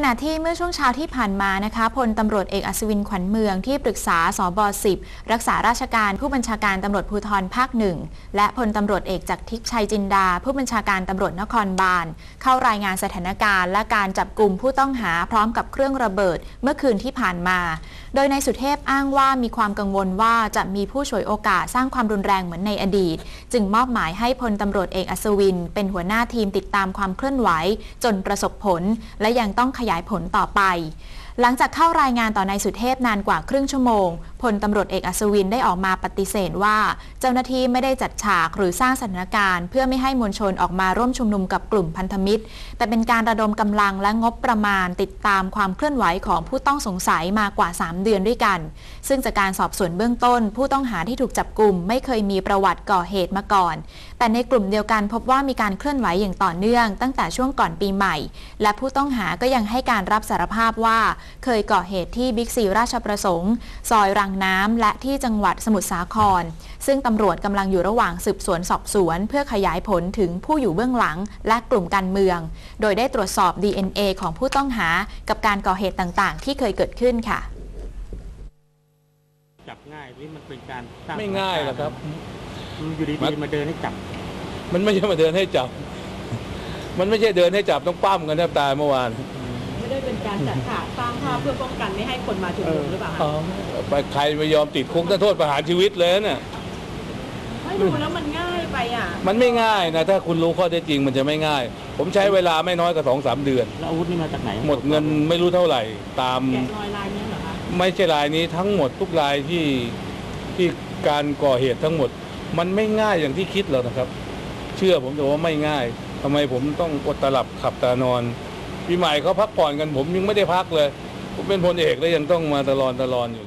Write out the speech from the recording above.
ขณะที่เมื่อช่วงเช้าที่ผ่านมานะคะพลตำรวจเอกอัศวินขวัญเมืองที่ปรึกษาสบ10รักษาราชการผู้บัญชาการตำรวจภูธรภาคหนึ่งและพลตำรวจเอกจากทิพย์ชัยจินดา ผู้บัญชาการตำรวจนครบาล เข้ารายงานสถานการณ์และการจับกลุ่มผู้ต้องหาพร้อมกับเครื่องระเบิดเมื่อคืนที่ผ่านมา โดยนายสุเทพอ้างว่ามีความกังวลว่าจะมีผู้ฉวยโอกาสสร้างความรุนแรงเหมือนในอดีต จึงมอบหมายให้พลตำรวจเอกอัศวิน เป็นหัวหน้าทีมติดตามความเคลื่อนไหว จนประสบผล และยังต้องขยยายผลต่อไป หลังจากเข้ารายงานต่อนายสุเทพนานกว่าครึ่งชั่วโมงพลตำรวจเอกอัศวินได้ออกมาปฏิเสธว่า เจ้าหน้าที่ไม่ได้จัดฉากหรือสร้างสถานการณ์ เพื่อไม่ให้มวลชนออกมาร่วมชุมนุมกับกลุ่มพันธมิตร แต่เป็นการระดมกำลังและงบประมาณติดตามความเคลื่อนไหวของผู้ต้องสงสัยมากว่า 3 เดือนด้วยกัน ซึ่งจากการสอบสวนเบื้องต้น ผู้ต้องหาที่ถูกจับกลุ่มไม่เคยมีประวัติก่อเหตุมาก่อน แต่ในกลุ่มเดียวกันพบว่ามีการเคลื่อนไหวอย่างต่อเนื่อง ตั้งแต่ช่วงก่อนปีใหม่ และผู้ต้องหาก็ยังให้การรับสารภาพว่าเคยก่อเหตุที่บิ๊กซีราชประสงค์ ซอยรังน้ำและที่จังหวัดสมุทรสาคร ซึ่งตำรวจกำลังอยู่ระหว่างสืบสวนสอบสวน เพื่อขยายผลถึงผู้อยู่เบื้องหลังและกลุ่มการเมือง โดยได้ตรวจสอบ DNA ของผู้ต้องหากับการก่อเหตุต่างๆ ที่เคยเกิดขึ้นค่ะจับง่ายหรือมันเป็นการสร้างไม่ง่ายหรอกครับมันอยู่มัดีนๆมาเดินให้จับ มันไม่ใช่มาเดินให้จับ มันไม่ใช่เดินให้จับต้องปั้มกันแทบตายเมื่อวาน ไม่ได้เป็นการจัดฉากสร้างภาพเพื่อป้องกันไม่ให้คนมาชุมนุมหรือเปล่าคะไปใครไม่ยอมติดคุกถ้าโทษประหารชีวิตเลยเนี่ยไม่ดูแล้วมันง่ายไปอะ มันไม่ง่ายนะถ้าคุณรู้ข้อเท็จจริงมันจะไม่ง่าย ผมใช้เวลาไม่น้อยกว่าสองสามเดือนแล้วอาวุธนี่มาจากไหน หมดเงินไม่รู้เท่าไหร่ตามแกะรอยลายเนี้ยเหรอคะไม่ใช่รายนี้ทั้งหมดทุกรายที่ที่การก่อเหตุทั้งหมด มันไม่ง่ายอย่างที่คิดหรอกนะครับ เชื่อผมแต่ว่าไม่ง่ายทำไมผมต้องอดตาหลับขับตานอน ปีใหม่เขาพักผ่อนกันผมยังไม่ได้พักเลย ผมเป็นพลเอกแล้วยังต้องมาตลอดตลอดอยู่